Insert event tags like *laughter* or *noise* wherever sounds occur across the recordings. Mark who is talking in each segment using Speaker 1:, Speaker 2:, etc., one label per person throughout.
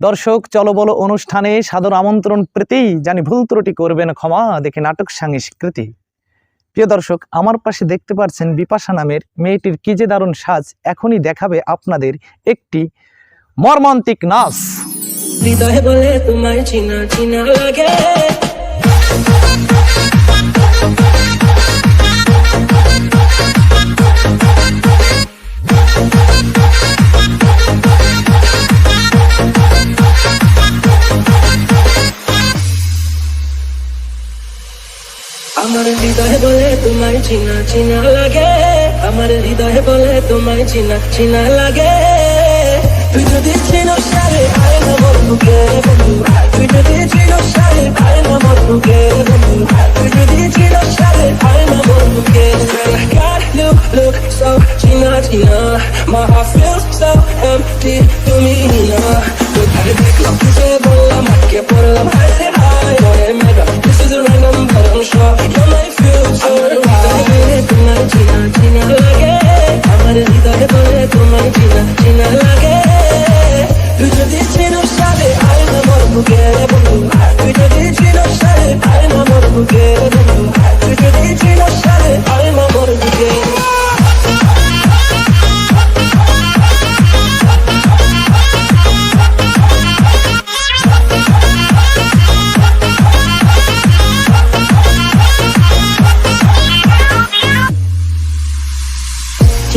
Speaker 1: দর্শক, চলো বলো অনুষ্ঠানে সাদর আমন্ত্রণ প্রীতি, জানি ভুল ত্রুটি করবেন ক্ষমা, দেখে নাটক সঙ্গে স্বীকৃতি প্রিয় দর্শক, আমার পাশে দেখতে পাচ্ছেন বিপাশা নামের মেয়েটির কি যে দারুণ সাজ, এখনই দেখাবে আপনাদের একটি মর্মান্তিক নাচ।
Speaker 2: হৃদয় বলে তোমায় চিনা চিনা লাগে। হৃদয় বলে তোমায় চিনা চিনা লাগে। আমার হৃদয় বলে তোমায় চিনা চিনা লাগে। তুই যদি ছিল সারে আয় না বন্ধু। তুই যদি ছিল সারে আয় না বন্ধু। তুই যদি ছিল সারে আয় না মোর বুকে God, look, look, so চিনা চিনা। My heart তোমায় চিনা চিনা লাগে তুই যদি ছিল সাথে আয় না মোর বুকে বন্ধু তুই যদি ছিল সাথে আয় না মোর বুকে বন্ধু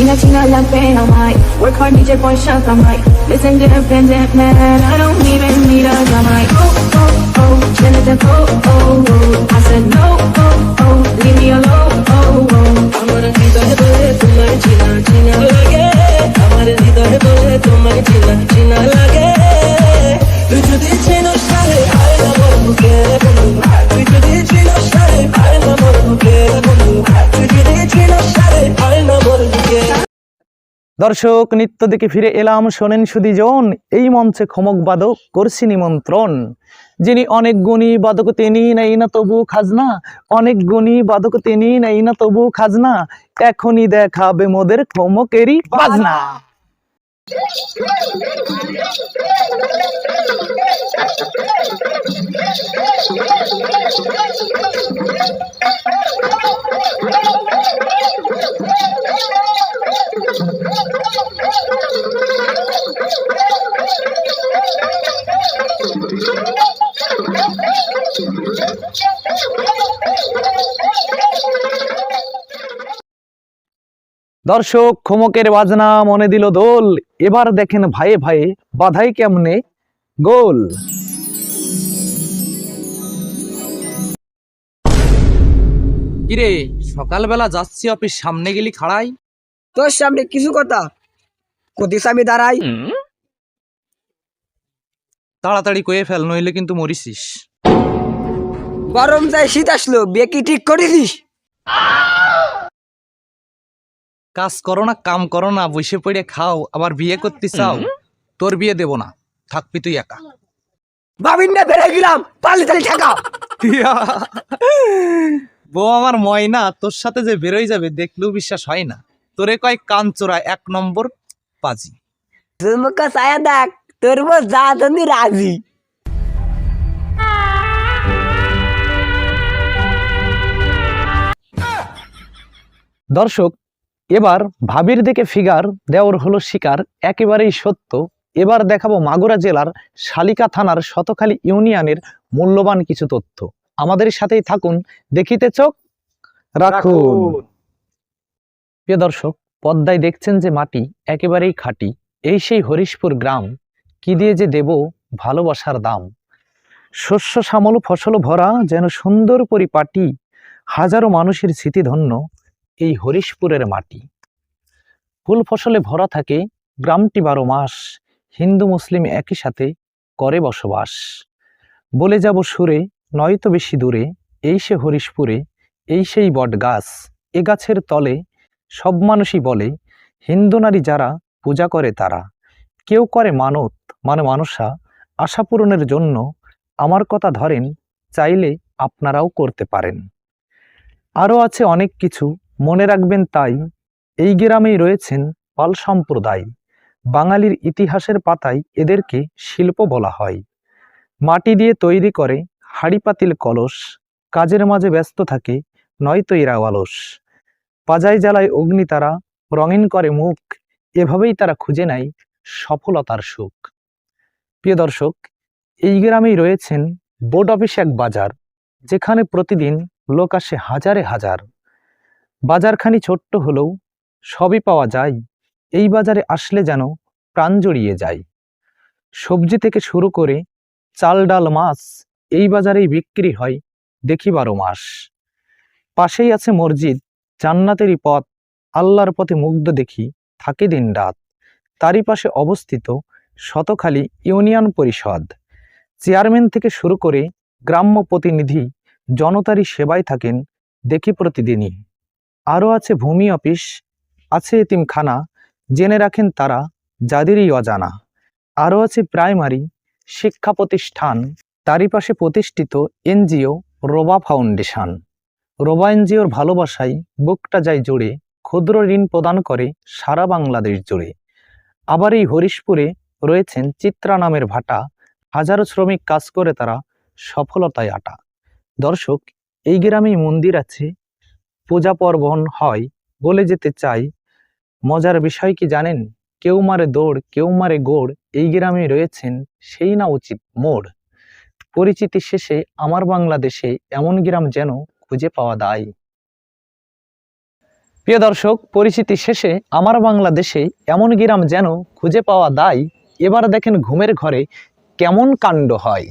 Speaker 3: China, China, la pena, might Work hard, DJ boy, shut the mic Listen to independent man I don't even need a mic Oh, oh, oh, Jonathan, oh, oh, oh I said no, oh, oh Leave me alone, oh, oh
Speaker 2: আমার হৃদয় বলে তোমায় চিনা চিনা লাগে আমার হৃদয় বলে তোমায় চিনা
Speaker 1: দর্শক, নিত্য দিকে ফিরে এলাম। শোনেন সুদীজন, এই মঞ্চে ক্ষমক বাদক করছি নিমন্ত্রণ। যিনি অনেক গুণী বাদক, তিনি নেই না তবু খাজনা। অনেক গুণী বাদক, তিনি নেই না তবু খাজনা। এখনই দেখাবে মোদের ক্ষমকেরই বাজনা। দর্শক ক্ষমকের বাজনা মনে দিল দোল। এবার দেখেন ভাইয়ে ভাইয়ে বাধাই কেমনে গোল। কিরে সকালবেলা যাচ্ছি অফিস সামনে গেলি খাড়াই?
Speaker 4: তোর সামনে কিছু কথা? কতিস আমি দাঁড়াই।
Speaker 1: তাড়াতাড়ি কয়ে ফেল নইলে কিন্তু মরিসিস।
Speaker 4: গরম যায় শীত আসলো বিয়ে কি ঠিক করেছিস
Speaker 1: কাজ করো না কাম করো না বসে পড়ে খাও আবার বিয়ে করতে চাও তোর বিয়ে দেব না। থাকবি তুই একা।
Speaker 4: ভাবিন বেড়ে গেলাম পালি তালি ঠেকা
Speaker 1: বউ আমার ময়না তোর সাথে যে বেরোয় যাবে দেখলেও বিশ্বাস হয় না। তোরে কয় কাঞ্চোরা এক নম্বর পাজি।
Speaker 4: ছায়া দেখ তোর মো যা তুমি রাজি।
Speaker 1: দর্শক এবার ভাবির দিকে ফিগার দেওয়ার হলো শিকার একেবারেই সত্য। এবার দেখাবো মাগুরা জেলার শালিকা থানার শতখালী ইউনিয়নের মূল্যবান কিছু তথ্য। আমাদের সাথেই থাকুন দেখিতে চোখ রাখুন। প্রিয় দর্শক পদ্মায় দেখছেন যে মাটি একেবারেই খাঁটি। এই সেই হরিশপুর গ্রাম কি দিয়ে যে দেব ভালোবাসার দাম। শস্য শ্যামল ফসল ভরা যেন সুন্দর পরিপাটি হাজারো মানুষের স্মৃতিধন্য। এই হরিশপুরের মাটি। ফুল ফসলে ভরা থাকে গ্রামটি বারো মাস, হিন্দু মুসলিম একই সাথে করে বসবাস। বলে যাব সুরে, নয়তো বেশি দূরে, এই সে হরিশপুরে, এই সেই বট গাছ, এ গাছের তলে সব মানুষই বলে, হিন্দু নারী যারা পূজা করে তারা। কেউ করে মানত মানে মানুষা আশা পূরণের জন্য আমার কথা ধরেন, চাইলে আপনারাও করতে পারেন। আরও আছে অনেক কিছু মনে রাখবেন তাই, এই গ্রামেই রয়েছেন পাল সম্প্রদায়। বাঙালির ইতিহাসের পাতায় এদেরকে শিল্প বলা হয়। মাটি দিয়ে তৈরি করে হাড়ি পাতিল কলস, কাজের মাঝে ব্যস্ত থাকে নয়তো এরা অলস। পাজাই জ্বালায় অগ্নিতারা রঙিন করে মুখ, এভাবেই তারা খুঁজে নেয় সফলতার সুখ। প্রিয় দর্শক, এই গ্রামেই রয়েছেন বোর্ড অফিস এক বাজার, যেখানে প্রতিদিন লোক আসে হাজারে হাজার। বাজারখানি ছোট্ট হলেও সবই পাওয়া যায়, এই বাজারে আসলে যেন প্রাণ জড়িয়ে যায়। সবজি থেকে শুরু করে চাল, ডাল, মাছ এই বাজারেই বিক্রি হয় দেখি বারো মাস। পাশেই আছে মসজিদ, জান্নাতেরই পথ, আল্লাহর পথে মুগ্ধ দেখি থাকে দিন রাত। তারই পাশে অবস্থিত শতখালী ইউনিয়ন পরিষদ। চেয়ারম্যান থেকে শুরু করে গ্রাম্য প্রতিনিধি জনতারই সেবায় থাকেন দেখি প্রতিদিনই। আরও আছে ভূমি অফিস, আছে এতিমখানা, জেনে রাখেন তারা যাদেরই অজানা। আরও আছে প্রাইমারি, শিক্ষা প্রতিষ্ঠান, তারই পাশে প্রতিষ্ঠিত এনজিও রোবা ফাউন্ডেশন। রোবা এনজিওর ভালোবাসায় বুকটা যায় জুড়ে, ক্ষুদ্র ঋণ প্রদান করে সারা বাংলাদেশ জুড়ে। আবার এই হরিশপুরে রয়েছেন চিত্রা নামের ভাটা, হাজারো শ্রমিক কাজ করে তারা সফলতায় আটা। দর্শক, এই গ্রামেই মন্দির আছে পূজা পার্বণ হয় বলে যেতে চাই। মজার বিষয় কি জানেন? কেউ মারে দৌড়, কেউ মারে গোড়, এই গ্রামে রয়েছেন সেই না উচিত মোড়। পরিচিতি শেষে আমার বাংলাদেশে এমন গ্রাম যেন খুঁজে পাওয়া দায়। প্রিয় দর্শক, পরিচিতি শেষে আমার বাংলাদেশে এমন গ্রাম যেন খুঁজে পাওয়া দায়। এবার দেখেন ঘুমের ঘরে কেমন কাণ্ড হয়।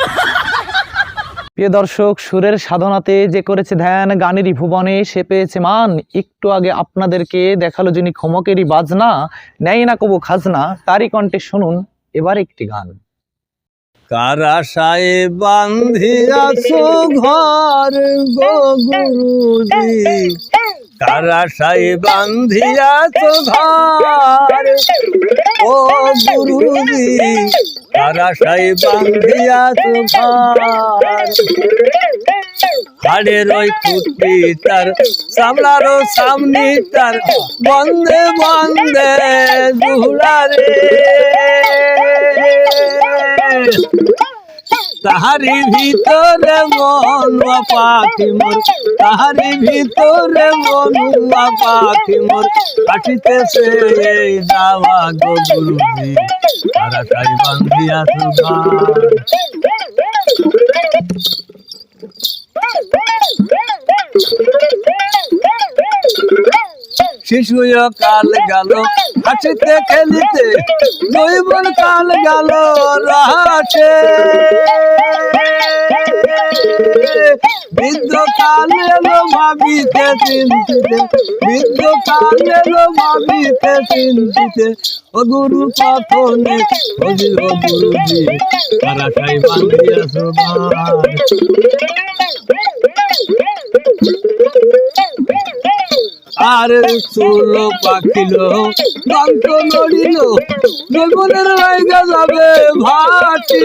Speaker 1: *laughs* প্রিয় দর্শক, সুরের সাধনাতে যে করেছে ধ্যান, গানেরই ভুবনে সে পেয়েছে মান। একটু আগে আপনাদেরকে দেখাল যিনি ক্ষমকেরই বাজনা, নেয় না কবু খাজনা, তারই কণ্ঠে শুনুন এবার একটি গান।
Speaker 5: কারাশায় বান্ধিয়াছো ঘর গো গুরুজি? কারাশায় বান্ধিয়াছো ঘর ও গুরুজি? কারাশায় বান্ধিয়াছো ঘর? হাড়ের ওই কুটি তার সামলারও সামনি তার বন্ধে বন্ধে জুড়ারে তাহারি ভিতরে মনুয়া পাখি মোর। তাহারি ভিতরে মনুয়া পাখি মোর। কাটিতেছে এই দাওয়া গো গুরুজি। তারা তাই বান্ধিয়া শিশু কাল গেল। হাসিতে খেলিতে জৈবন কাল গেল বৃদ্ধ এলো চিন্তিতে এলো চিন্তিতে। ও গুরু গুরুজি, তারা সুভাষ আর চুল পাখিল দন্ত নড়িল বেগুনের লাইগা যাবে ভাটি।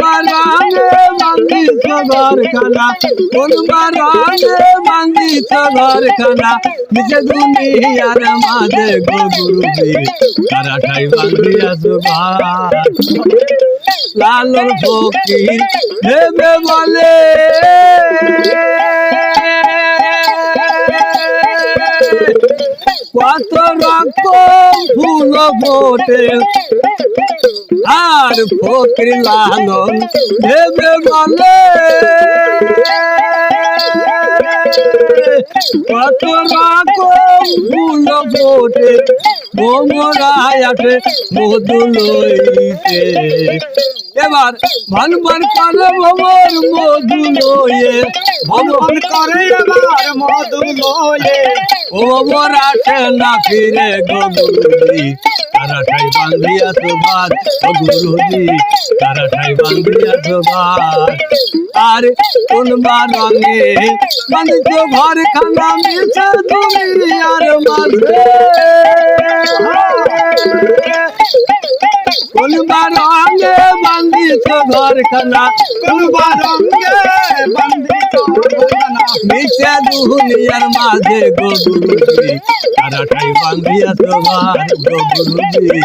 Speaker 5: বারঙে মাঙ্গিত ঘর খানা কোন বারঙে মাঙ্গিত ঘর খানা মিশে দুনিয়ার মাঝে গো গুরুজি তারা খাই বান্ধিয়া সুভাষ লালন ফকির ভেবে বলে। কত রকম ফুল ফোটে। আর ফকির লালন ভেবে বলে। কত রকম ফুল ফোটে মোমরায় আসে মধু লইতে। এবার ভান ভান করে ভবর মধু লয়ে ভবন করে এবার মধু লয়ে। ও ভবর আসে ফিরে গো গুরুজি, তারা ঠাই বান্ধিয়া তোমার তারা ঠাই তোমার আর কোন রঙে বান্ধিত ঘর খানা মিশে দুনিয়ার মাঝে। বান্ধিত ঘর খানা কোনবা রঙে বান্ধিত মিশে দুনিয়ার মাঝে গো গুরুজি, তারাটাই বান্ধিয়া তোমার গো গুরুজি